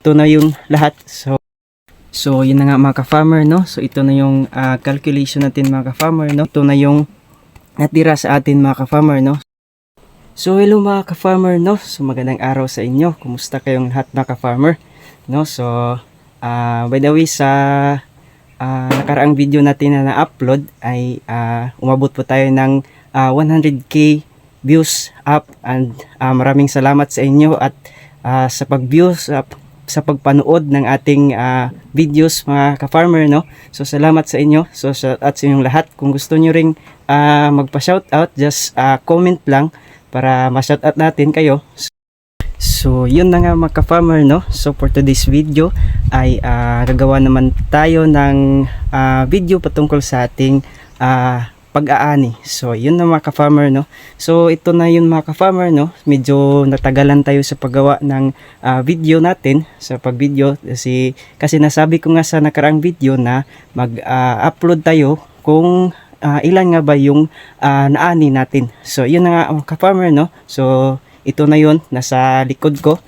ito na yung lahat. So, so yun na nga mga ka-farmer, no? So, ito na yung ah, calculation natin mga ka-farmer, no? Ito na yung natira sa atin mga ka-farmer, no? So, hello mga ka-farmer, no? So, magandang araw sa inyo. Kumusta kayong lahat mga ka-farmer? No? So, ah, by the way, sa ah, nakaraang video natin na na-upload ay ah, umabot po tayo ng ah, 100k views up and ah, maraming salamat sa inyo at ah, sa pag-views ah, sa pagpanood ng ating ah, videos mga ka-farmer no? So salamat sa inyo. So sa, at sa inyong lahat. Kung gusto nyo ring ah, magpa-shout out just ah, comment lang para ma-shout out natin kayo. So, yun na nga mga ka-farmer, no? So, for today's video ay ah, gagawa naman tayo ng ah, video patungkol sa ating ah, pag-aani. So, yun na mga ka-farmer, no? So, ito na yun mga ka-farmer, no? Medyo natagalan tayo sa paggawa ng ah, video natin, sa pag-video. Kasi, kasi nasabi ko nga sa nakaraang video na mag-upload tayo kung ah, ilan nga ba yung ah, naani natin. So, yun na nga mga ka-farmer, no? So, ito na yun, nasa likod ko.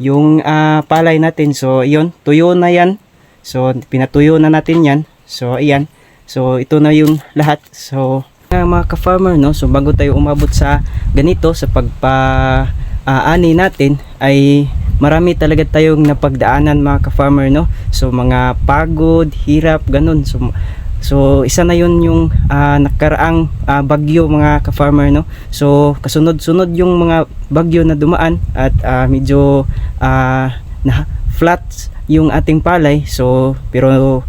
Yung ah, palay natin, so yun, tuyo na yan. So, pinatuyo na natin yan. So, ayan. So, ito na yung lahat. So, mga ka-farmer, no? So, bago tayo umabot sa ganito, sa pagpa ah, ani natin, ay marami talaga tayong napagdaanan mga ka-farmer, no? So, mga pagod, hirap, ganun. So, So isa na yun yung ah, nakaraang ah, bagyo mga ka-farmer no. So kasunod-sunod yung mga bagyo na dumaan at ah, medyo ah, na flat yung ating palay. So pero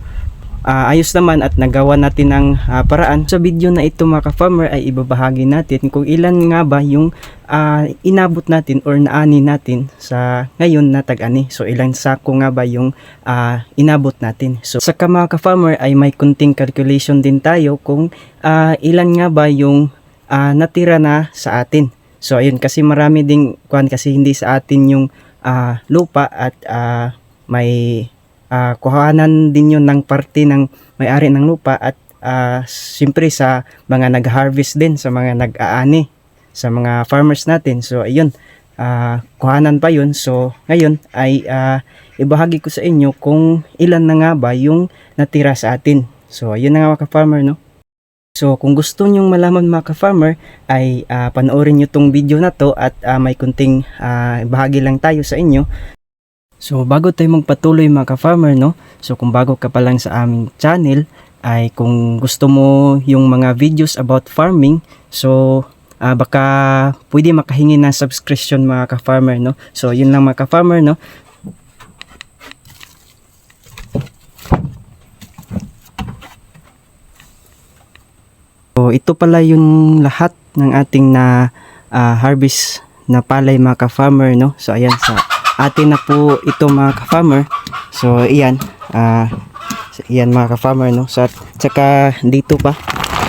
ah, ayos naman at nagawa natin ng ah, paraan. Sa video na ito mga ka-farmer ay ibabahagi natin kung ilan nga ba yung ah, inabot natin or naani natin sa ngayon na tag-ani. So ilang sako nga ba yung ah, inabot natin. So sa mga ka-farmer ay may kunting calculation din tayo kung ah, ilan nga ba yung ah, natira na sa atin. So ayun kasi marami ding kuan kasi hindi sa atin yung ah, lupa at ah, may ah, kuhanan din yun ng parte ng may-ari ng lupa at ah, siyempre sa mga nag-harvest din sa mga nag-aani sa mga farmers natin. So ayun, ah, kuhanan pa yun. So ngayon ay ah, ibahagi ko sa inyo kung ilan na nga ba yung natira sa atin. So ayun na nga mga ka-farmer no. So kung gusto nyong malaman mga ka-farmer ay ah, panoorin nyo tong video na to at ah, may kunting ah, bahagi lang tayo sa inyo. So bago tayo magpatuloy mga ka-farmer no. So kung bago ka pa lang sa aming channel ay kung gusto mo yung mga videos about farming so ah, baka pwede makahingi ng subscription mga ka-farmer no. So yun lang mga ka-farmer no. So ito pala yung lahat ng ating na ah, harvest na palay mga ka-farmer no. So ayan sa atin na po ito mga ka-farmer. So iyan ah iyan mga ka-farmer no. So at saka dito pa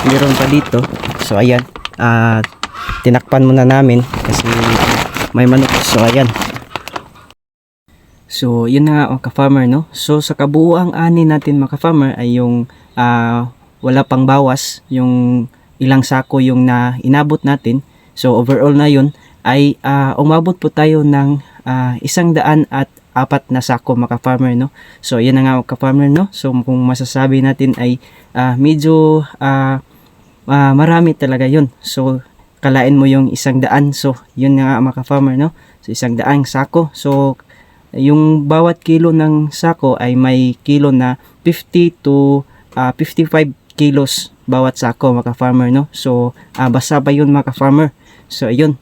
meron pa dito. So ayan ah tinakpan muna namin kasi may manok. So ayan. So yun na nga mga ka-farmer no. So sa kabuuang ani natin mga ka-farmer ay yung ah, wala pang bawas yung ilang sako yung na inabot natin. So overall na yun ay ah, umabot po tayo ng ah, isang daan at apat na sako mga farmer no. So yan na nga mga farmer no. So kung masasabi natin ay ah, medyo ah, ah, marami talaga yun. So kalain mo yung isang daan. So yun nga mga farmer no. So isang daang sako. So yung bawat kilo ng sako ay may kilo na 50 to ah, 55 kilos bawat sako mga farmer no. So ah, basa pa yun mga farmer. So ayun.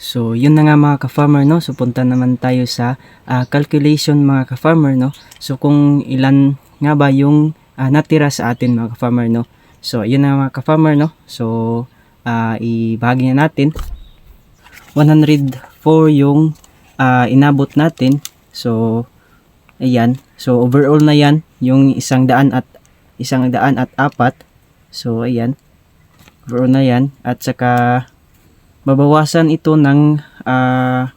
So yun na nga mga ka-farmer no. So punta naman tayo sa ah, calculation mga ka-farmer no. So kung ilan nga ba yung ah, natira sa atin mga ka-farmer no. So yun na mga ka-farmer no. So ah, ibahagi na natin 104 yung ah, inabot natin. So ayan. So overall na yan yung isang daan at isang daan at apat. So ayan. Overall na yan at saka babawasan ito ng ah,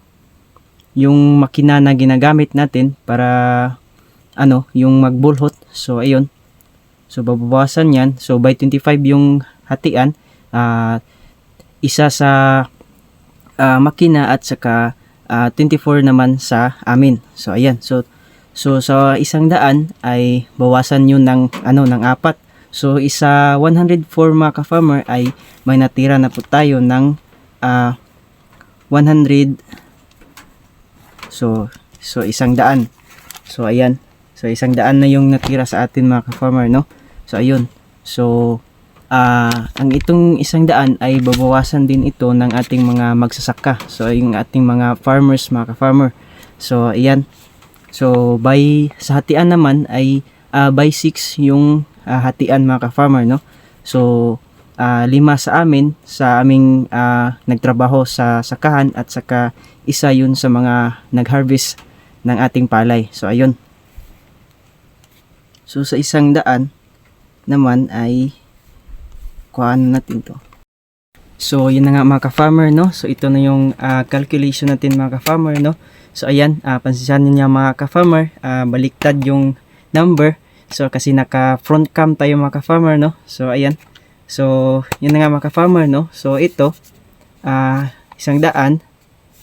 yung makina na ginagamit natin para ano, yung magbulhot. So ayun. So babawasan 'yan. So by 25 yung hatian. ah isa sa ah, makina at saka ah, 24 naman sa amin. So ayan. So so sa isang daan ay bawasan yun ng ano ng apat. So isa 104 mga ka-farmer ay may natira na po tayo ng ah, 100 So so isang daan. So ayan. So isang daan na yung natira sa atin mga ka-farmer no. So ayun. So ah ang itong isang daan ay babawasan din ito ng ating mga magsasaka. So yung ating mga farmers mga ka-farmer. So ayan. So by sa hatian naman ay ah, by 6 yung ah, hatian mga ka-farmer no. So ah, lima sa amin sa aming ah, nagtrabaho sa sakahan at saka isa yun sa mga nag-harvest ng ating palay. So ayun. So sa isang daan naman ay kuhaan natin to. So yun na nga mga ka-farmer no. So ito na yung ah, calculation natin mga ka-farmer no. So ayan, uh, pansisanin niya mga ka-farmer, ah, baliktad yung number. So kasi naka front cam tayo mga ka-farmer no. So ayan. So yun na nga mga ka-farmer no. So ito ah, isang daan.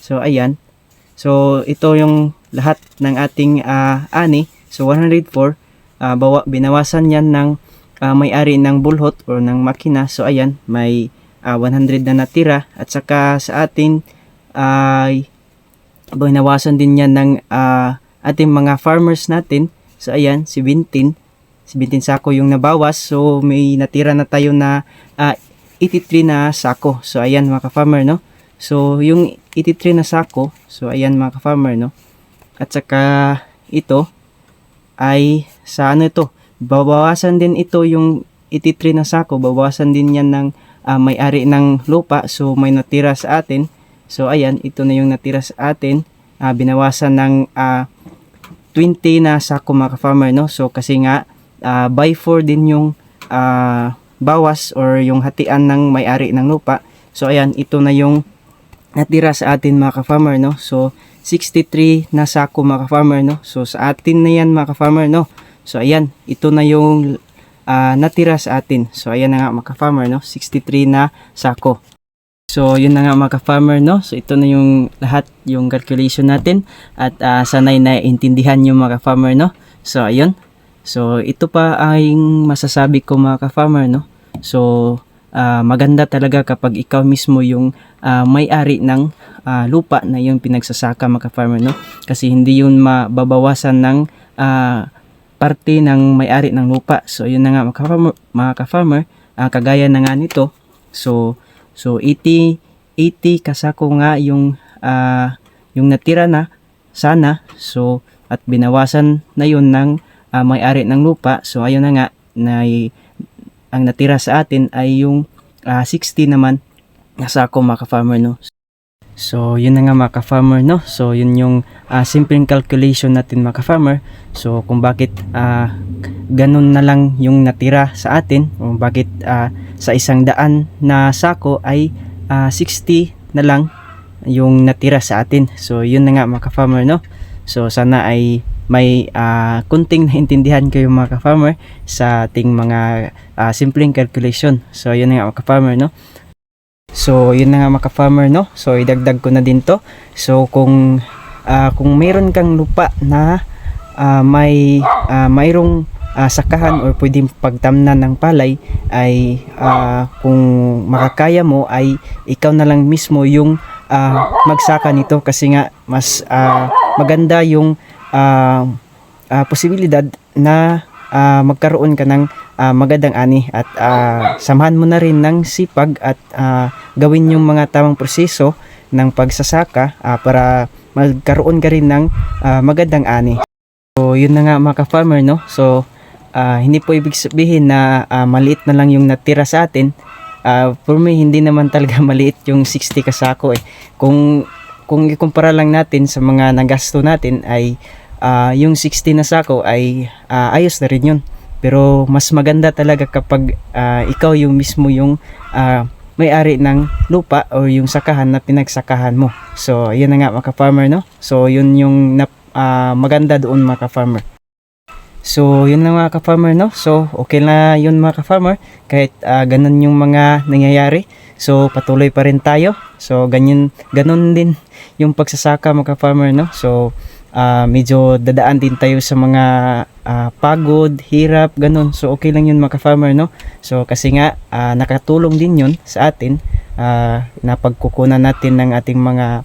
So ayan. So ito yung lahat ng ating ah, ani. So 104 ah, bawa, binawasan yan ng ah, may-ari ng bulhot or ng makina. So ayan, may ah, 100 na natira at saka sa atin ay binawasan din yan ng ah, ating mga farmers natin. So ayan, 17. 17 sako yung nabawas. So may natira na tayo na ah, 83 na sako. So ayan mga ka-farmer no. So yung 83 na sako, so ayan mga ka-farmer no. At saka ito ay sa ano ito, babawasan din ito yung 83 na sako, babawasan din yan ng ah, may-ari ng lupa. So may natira sa atin. So ayan, ito na yung natira sa atin. Ah, binawasan ng ah, 20 na sako mga ka-farmer no. So kasi nga ah, by 4 din yung ah, bawas or yung hatian ng may-ari ng lupa. So ayan, ito na yung natira sa atin mga ka-farmer no. So 63 na sako mga ka-farmer no. So sa atin na yan mga ka-farmer no. So ayan, ito na yung ah, natira sa atin. So ayan na nga mga ka-farmer no, 63 na sako. So yun na nga mga ka-farmer no. So ito na yung lahat yung calculation natin at ah, sanay na intindihan yung mga ka-farmer no. So ayun. So ito pa ay masasabi ko mga ka-farmer no. So ah, maganda talaga kapag ikaw mismo yung ah, may-ari ng ah, lupa na yung pinagsasaka mga ka-farmer no. Kasi hindi yun mababawasan ng ah, parte ng may-ari ng lupa. So yun na nga mga ka-farmer, mga ka-farmer ah, kagaya na nga nito. So so 80 80 kasako nga yung ah, yung natira na sana. So at binawasan na yun ng ah, may-ari ng lupa. So ayun na nga na ang natira sa atin ay yung ah, 60 naman na sako mga ka-farmer no. So, yun na nga mga ka-farmer, no? So, yun yung ah, simpleng calculation natin mga ka-farmer. So, kung bakit ah, ganun na lang yung natira sa atin, kung bakit ah, sa isang daan na sako ay ah, 60 na lang yung natira sa atin. So, yun na nga mga ka-farmer, no? So, sana ay may ah, kunting naintindihan kayo mga ka-farmer sa ating mga ah, simpleng calculation. So, yun nga mga ka-farmer, no? So, yun na nga mga ka-farmer, no? So, idagdag ko na din to. So, kung ah, kung mayroon kang lupa na ah, may ah, mayroong ah, sakahan or pwedeng pagtamnan ng palay ay ah, kung makakaya mo ay ikaw na lang mismo yung ah, magsaka nito kasi nga mas ah, maganda yung ah, ah, posibilidad na ah, magkaroon ka ng ah, magandang ani at ah, samahan mo na rin ng sipag at ah, gawin yung mga tamang proseso ng pagsasaka ah, para magkaroon ka rin ng ah, magandang ani. So yun na nga mga ka-farmer no. So ah, hindi po ibig sabihin na ah, maliit na lang yung natira sa atin. Ah, for me hindi naman talaga maliit yung 60 kasako eh. Kung kung ikumpara lang natin sa mga nagasto natin ay ah, yung 60 na sako ay ah, ayos na rin yun. Pero mas maganda talaga kapag ah, ikaw yung mismo yung ah, may-ari ng lupa o yung sakahan na pinagsakahan mo. So, yun na nga mga farmer no? So, yun yung nap, ah, maganda doon mga farmer So, yun na mga ka-farmer, no? So, okay na yun mga ka-farmer. Kahit ah, ganun yung mga nangyayari. So patuloy pa rin tayo. So ganyan ganun din yung pagsasaka mga farmer no. So ah, medyo dadaan din tayo sa mga ah, pagod, hirap, ganun. So okay lang yun mga farmer no. So kasi nga ah, nakatulong din yun sa atin ah, na pagkukunan natin ng ating mga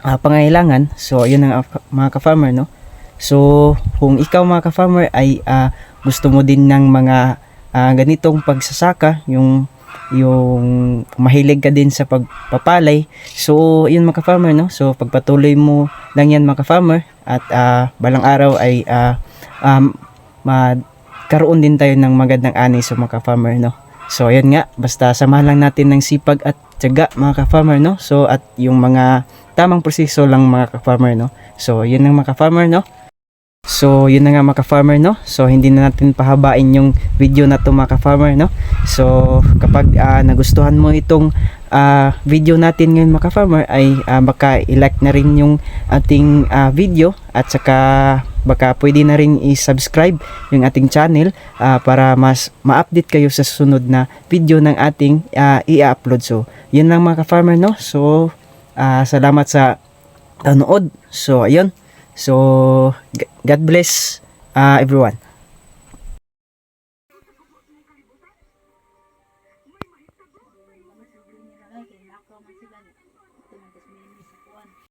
ah, pangailangan. So yun ang ah, mga ka-farmer no. So kung ikaw mga ka-farmer ay ah, gusto mo din ng mga ah, ganitong pagsasaka, yung yung mahilig ka din sa pagpapalay. So, yun mga farmer no? So, pagpatuloy mo lang yan mga farmer at ah, balang araw ay ah, um, magkaroon din tayo ng magandang ani sa mga farmer no? So, ayun nga, basta samahan lang natin ng sipag at tiyaga mga ka-farmer, no? So, at yung mga tamang proseso lang mga ka-farmer, no? So, yun ang mga ka-farmer, no? So, yun na nga mga ka-farmer, no? So, hindi na natin pahabain yung video na to mga ka-farmer, no? So, kapag ah, nagustuhan mo itong ah, video natin ngayon mga ka-farmer ay ah, baka i-like na rin yung ating ah, video at saka baka pwede na rin i-subscribe yung ating channel ah, para mas ma-update kayo sa susunod na video ng ating ah, i-upload. So, yun lang mga ka-farmer, no? So, ah, salamat sa panood. So, ayun. So, God bless ah, everyone.